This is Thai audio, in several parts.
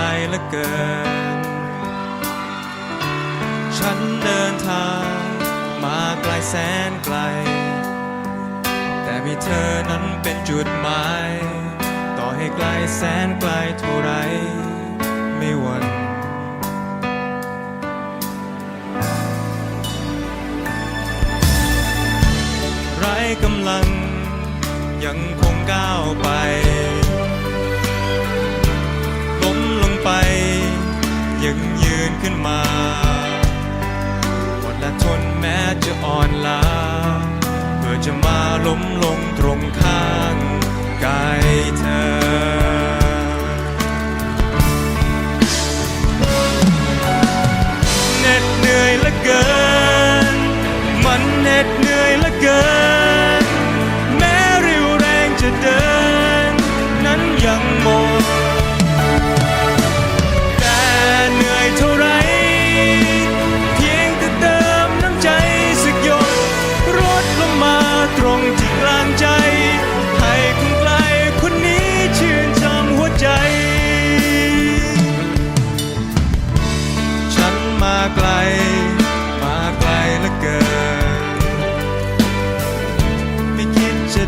ไกลเหลือเกิน ฉันเดินทางมาไกลแสนไกล แต่มีเธอนั้นเป็นจุดหมาย ต่อให้ไกลแสนไกลเท่าไรไม่หวั่นไร้กำลังยังคงก้าวไป ขึ้นมาอดและทนแม้จะอ่อนล้าเพื่อจะมาล้มลงตรงข้างกายเธอเหน็ดเหนื่อยเหลือเกิน มันเหน็ดเหนื่อยเหลือเกิน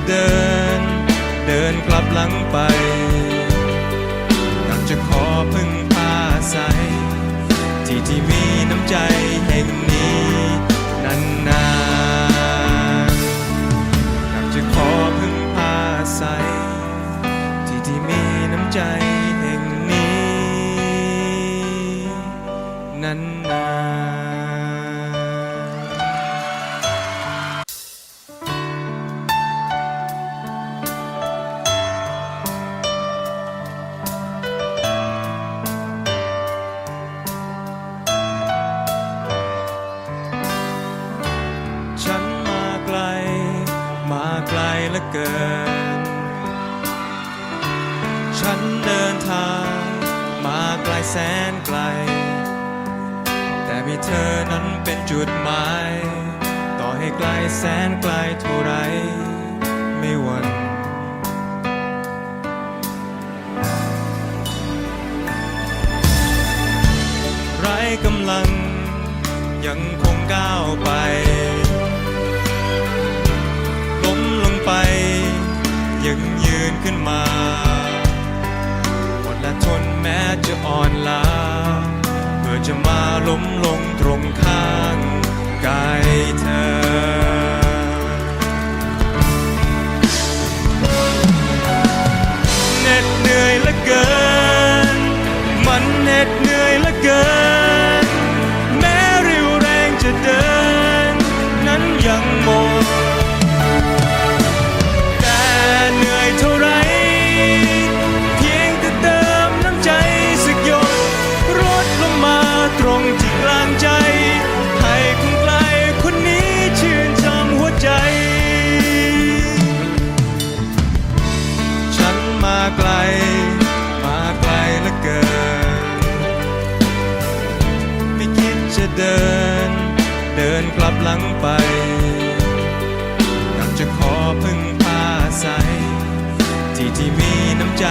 เดิน เดินกลับหลังไปอยากจะขอพึ่งพาอาศัยที่ที่มีน้ำใจแห่งนี้นานๆอยากจะขอพึ่งพาอาศัยที่ที่มีน้ำใจแห่งนี้นาน เกิน ฉันเดินทางมาไกลแสนไกล แต่มีเธอนั้นเป็นจุดหมาย ต่อให้ไกลแสนไกลเท่าไรไม่หวั่นไร้กำลังยังคงก้าวไป ขึ้นมาอดและทนแม้จะอ่อนล้าเพื่อจะมาล้มลงตรงข้างกายเธอเหน็ดเหนื่อยเหลือเกิน มันเหน็ดเหนื่อย เดิน เดินกลับหลังไปนักจะขอพึ่งพาใสที่ที่มีน้ำใจ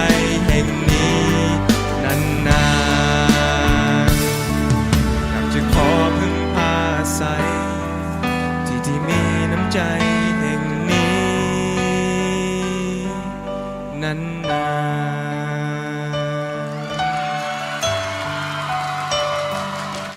แห่งนี้นานๆานนักจะขอพึ่งพาใสที่ที่มีน้ำใจแห่งนี้นานๆ